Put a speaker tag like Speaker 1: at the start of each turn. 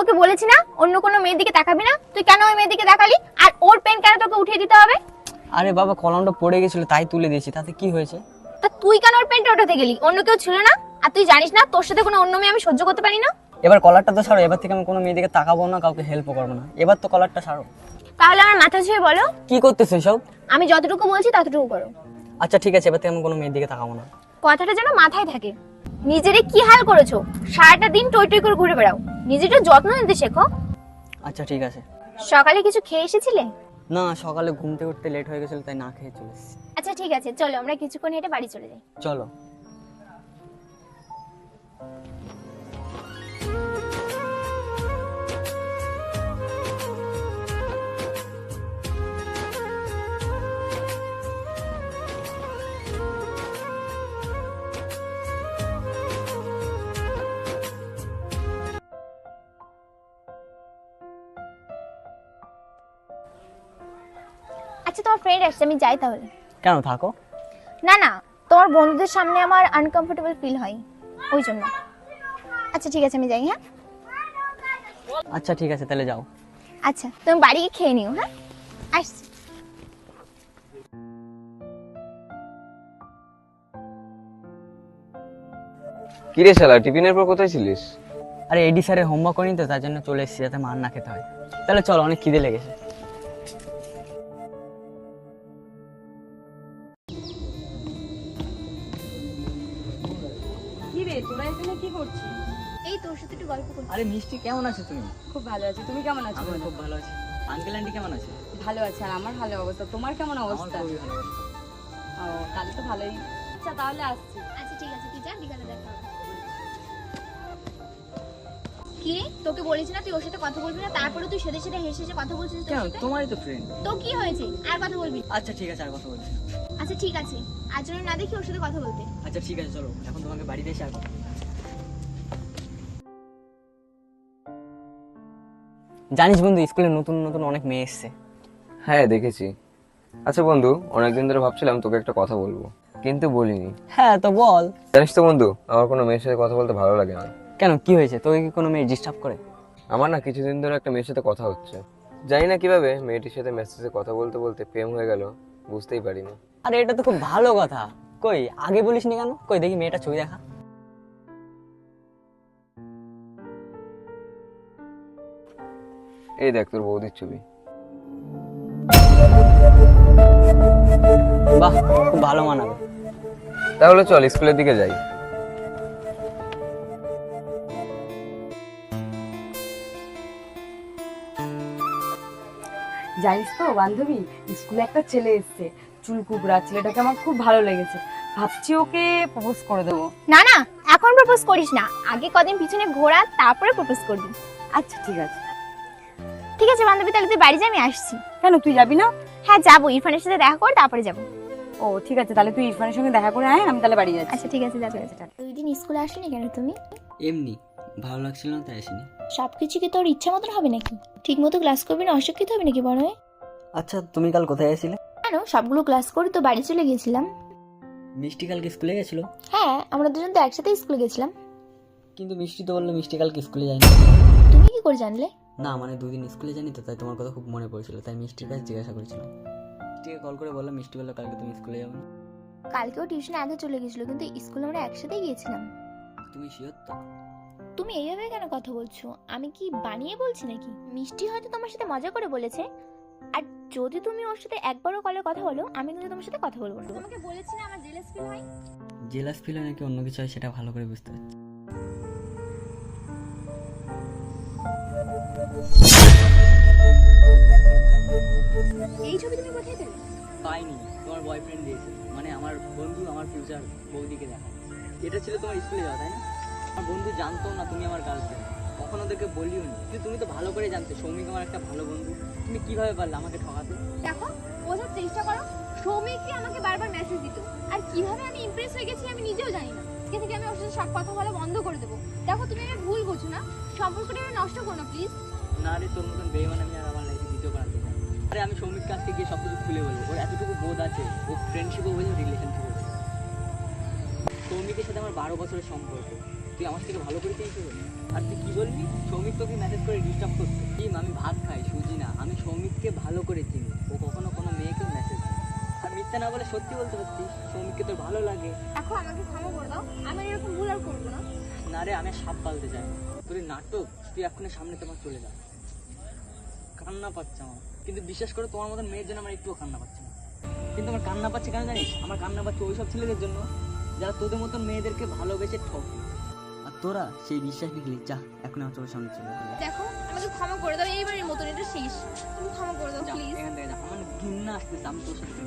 Speaker 1: তোকে বলেছি না অন্য কোনো মেয়ের দিকে তাকাবি না। তুই কেন ওই মেয়ের দিকে তাকালি? আর ওর পেন কেন তোকে উঠিয়ে দিতে হবে?
Speaker 2: আরে বাবা কলমটা পড়ে গেছিল তাই তুলে দিয়েছি। তাতে কি হয়েছে?
Speaker 1: তা তুই কেন ওর পেনটা উঠাতে গেলি? অন্য কেউ ছিল না? আর তুই জানিস না তোর সাথে কোনো অন্য মেয়ে আমি সহ্য করতে পারি না?
Speaker 2: এবার কলারটা তো ছাড়ো এবার থেকে আমি কোনো মেয়ে দিকে তাকাবো না কাউকে হেল্পও করব না। এবার তো কলারটা ছাড়ো।
Speaker 1: তাহলে আমার মাথা ছুঁয়ে বলো।
Speaker 2: কি করতেছো সব
Speaker 1: আমি যতটুকু বলছি ততটুকু করো।
Speaker 2: আচ্ছা ঠিক আছে এবার থেকে আমি কোনো মেয়ের দিকে তাকাবো না।
Speaker 1: কথাটা যেন মাথায় থাকে। নিজেরে কি হাল করেছ? সারাটা দিন টই টই করে ঘুরে বেড়াও। নিজেটা যত্ন নিতে শেখো।
Speaker 2: আচ্ছা ঠিক আছে।
Speaker 1: সকালে কিছু খেয়ে এসেছিলে?
Speaker 2: না সকালে ঘুমতে উঠতে লেট হয়ে গেছিল তাই না খেয়ে চলে এসেছি।
Speaker 1: আচ্ছা ঠিক আছে চলো আমরা কিছুক্ষণ হেঁটে বাড়ি চলে যাই।
Speaker 2: চলো।
Speaker 1: আচ্ছা তোমার ফ্রেন্ড আসছে আমি যাই তাহলে।
Speaker 2: কেন থাকো?
Speaker 1: না না তোমার বন্ধুদের সামনে আমার আনকমফোর্টেবল ফিল হয় ওই জন্য। আচ্ছা ঠিক আছে আমি যাই হ্যাঁ?
Speaker 2: আচ্ছা ঠিক আছে তাহলে যাও।
Speaker 1: আচ্ছা তুমি বাড়ি গিয়ে খেয়ে নিও হ্যাঁ? আসছি।
Speaker 3: কিরে শালা টিফিনের পর কোথায় ছিলিস?
Speaker 2: আরে এডি স্যারের হোমওয়ার্ক করিনি তো তার জন্য চলে এসেছি যাতে মার না খেতে হয়। তাহলে চলো অনেক খিদে লেগেছে।
Speaker 4: তোরা এখানে কি করছিস?
Speaker 1: এই তোর সাথে একটু গল্প করছি।
Speaker 2: আরে মিষ্টি কেমন আছো তুমি?
Speaker 4: খুব ভালো আছি। তুমি কেমন আছো
Speaker 2: আমি খুব ভালো আছি। আঙ্কেল আন্টি কেমন আছে?
Speaker 4: ভালো আছে আর আমার ভালো অবস্থা। তোমার কেমন
Speaker 2: আমার খুবই ভালো
Speaker 4: ও তাহলে তো ভালোই। আচ্ছা তাহলে আসছি।
Speaker 1: আচ্ছা ঠিক আছে তুই যা বিকালে দেখা হবে। কি? রে তোকে বলেছি না তুই ওর সাথে কথা বলবি না? তারপরে তুই সেদে সেদে হেসে হেসে কথা বলছিস
Speaker 2: কেন?
Speaker 1: সাথে?
Speaker 2: তোমারই তো ফ্রেন্ড
Speaker 1: তো কি হয়েছে? আর কথা বলবি
Speaker 2: আচ্ছা ঠিক আছে আর কথা বলছি
Speaker 1: আচ্ছা ঠিক আছে। আজ যেন না দেখি ওর সাথে কথা বলতে।
Speaker 2: আচ্ছা ঠিক আছে চলো এখন তোমাকে বাড়িতে এসে বলব। জানিস বন্ধু স্কুলে নতুন নতুন অনেক মেয়ে এসছে।
Speaker 3: হ্যাঁ দেখেছি। আচ্ছা বন্ধু অনেকদিন ধরে ভাবছিলাম তোকে একটা কথা বলব কিন্তু বলিনি।
Speaker 2: হ্যাঁ তো বল।
Speaker 3: জানিস তো বন্ধু আমার কোনো মেয়ের সাথে কথা বলতে ভালো লাগে না।
Speaker 2: কেন কি হয়েছে? তোকে কি কোনো মেয়ে ডিস্টার্ব করে?
Speaker 3: আমার না কিছুদিন ধরে একটা মেয়ের সাথে কথা হচ্ছে। জানি না কীভাবে মেয়েটির সাথে মেসেজে কথা বলতে বলতে প্রেম হয়ে গেল বুঝতেই পারিনি।
Speaker 2: আরে এটা তো খুব ভালো কথা। কই আগে বলিস নি কেন? কই দেখি মেয়েটা ছবি দেখা।
Speaker 3: এই দেখ তোর বৌদির ছবি।
Speaker 2: বাহ খুব ভালো মানাবে।
Speaker 3: তাহলে চল স্কুলের দিকে যাই।
Speaker 4: জানিস তো বান্ধবী স্কুলে একটা ছেলে এসেছে। চুল কুকুরা ছেলেটাকে আমার খুব ভালো লেগেছে। ভাবছি ওকে প্রপোজ করে দেবো।
Speaker 1: না না এখন প্রপোজ করিস না। আগে কদিন পিছনে ঘোরা তারপরে প্রপোজ করবি।
Speaker 4: আচ্ছা ঠিক আছে।
Speaker 1: ঠিক আছে বান্ধবী তাহলে তুই বাড়ি যা আমি আসছি।
Speaker 4: কেন তুই যাবি না?
Speaker 1: হ্যাঁ যাব। ইরফানের সাথে দেখা কর তারপরে যাব।
Speaker 4: ও ঠিক আছে তাহলে তুই ইরফানের সঙ্গে দেখা করে আয় আমি তাহলে বাড়ি যাচ্ছি।
Speaker 1: আচ্ছা ঠিক আছে যাবে। দুই দিন স্কুলে আসলি কেন তুমি?
Speaker 2: এমনি ভালো লাগছিল না তাই আসিনি।
Speaker 1: সবকিছু কি তোর ইচ্ছা মতন হবে নাকি? ঠিক মতো ক্লাস করবি না অশিক্ষিত হবে নাকি বড় হয়ে?
Speaker 2: আচ্ছা তুমি কাল কোথায় গেছিলে
Speaker 1: কেন? সবগুলো ক্লাস করে তো বাড়ি চলে গেছিলাম।
Speaker 2: মিষ্টি কালকে স্কুলে গেছিল?
Speaker 1: হ্যাঁ আমরা দুজন তো একসাথে স্কুলে গেছিলাম।
Speaker 2: কিন্তু মিষ্টি তো বলল মিষ্টি কালকে স্কুলে যায়নি।
Speaker 1: তুমি কি করে জানলে?
Speaker 2: না মানে দুদিন স্কুলে জানি তো তাই তোমার কথা খুব মনে পড়েছিল তাই মিষ্টির কাছে জিজ্ঞাসা করেছিলাম। মিষ্টিকে কল করে বললাম মিষ্টি বলল কালকে তুমি স্কুলে যাবে না
Speaker 1: কালকেও টিউশনে আগে চলে গেছিল কিন্তু স্কুলে আমরা একসাথেই গিয়েছিলাম।
Speaker 2: তুমি শিওর তো?
Speaker 1: তুমি এইভাবে কেন কথা বলছো? আমি কি বানিয়ে বলছি নাকি? মিষ্টি হয়তো তোমার সাথে মজা করে বলেছে। আর যদি তুমি ওর সাথে একবারও কলে কথা বলো আমি কিন্তু তোমার সাথে কথা বলব না। তোমাকে বলেছি না আমার জেলাস ফিল হয়?
Speaker 2: জেলাস ফিল হয় নাকি অন্য কিছু হয় সেটা ভালো করে বুঝতে পারছি।
Speaker 1: এই ছবি তুমি কোথায় পেলে
Speaker 2: পাইনি তোমার বয়ফ্রেন্ড দিয়েছে। মানে আমার বন্ধু আমার ফিউচার বৌদিকে দেখা। এটা ছিল তোমার স্কুলে যাওয়া তাই না? আমার বন্ধু জানতো না তুমি আমার গার্লফ্রেন্ড কখনো ওদেরকে বলিও নি। কিন্তু তুমি তো ভালো করে জানতে সৌমিক আমার একটা ভালো বন্ধু। তুমি কীভাবে পারলে আমাকে ঠকাতে?
Speaker 1: দেখো বোঝার চেষ্টা করো সৌমিকই আমাকে বারবার মেসেজ দিত। আর কীভাবে আমি ইমপ্রেস হয়ে গেছি আমি নিজেও জানি না। আজকে থেকে আমি ওর সাথে সব কথা বলা বন্ধ করে দেবো। দেখো তুমি আমার ভুল বোঝো না। সম্পর্কটা আমি নষ্ট করো না প্লিজ
Speaker 2: না রে তোর মতন বেইমান আমি আর আমার লাইফে দ্বিতীয় বানাতে চাই। আরে আমি সৌমিক কাছকে গিয়ে সব কিছু খুলে বলব। ওর এতটুকু বোধ আছে ও ফ্রেন্ডশিপও বোঝে রিলেশনশিপও বোঝে। সৌমিকের সাথে আমার বারো বছরের সম্পর্ক। তুই আমার থেকে ভালো করে চেয়েছিস আর তুই কি বলবি সৌমিক তোকে মেসেজ করে ডিস্টার্ব করতো টিম আমি ভাত খাই সুজি না। আমি সৌমিককে ভালো করে চিনি। ও কখনো কোনো মেয়েকে মেসেজ দেয় আর মিথ্যা না বলে সত্যি বলতে পারছিস? সৌমিককে তোর ভালো লাগে।
Speaker 1: এখন আমাকে ক্ষমা করে দাও। আমি এরকম ভুল আর করব না।
Speaker 2: না রে আমি সাপ পালতে চাই না। তোর নাটক তুই এক্ষুনি সামনে তোমার চলে যা। কান্না পাচ্ছে আমার। কিন্তু বিশ্বাস করে তোমার মতন মেয়ের জন্য আমার একটুও কান্না পাচ্ছে না। কিন্তু আমার কান্না পাচ্ছে কেন জানিস? আমার কান্না পাচ্ছে ওই সব ছেলেদের জন্য যারা তোদের মতন মেয়েদেরকে ভালোবেসে ঠকে। তোরা সেই বিশ্বাস নিয়ে যা এখন আমার চোখের সামনে চলে
Speaker 1: দেখো আমাকে ক্ষমা করে দাও এইবারের মতন এটা শেষ। তুমি ক্ষমা করে দাও প্লিজ
Speaker 2: এখান থেকে যা আমার ঘৃণা আসতেছে আমি তোর সাথে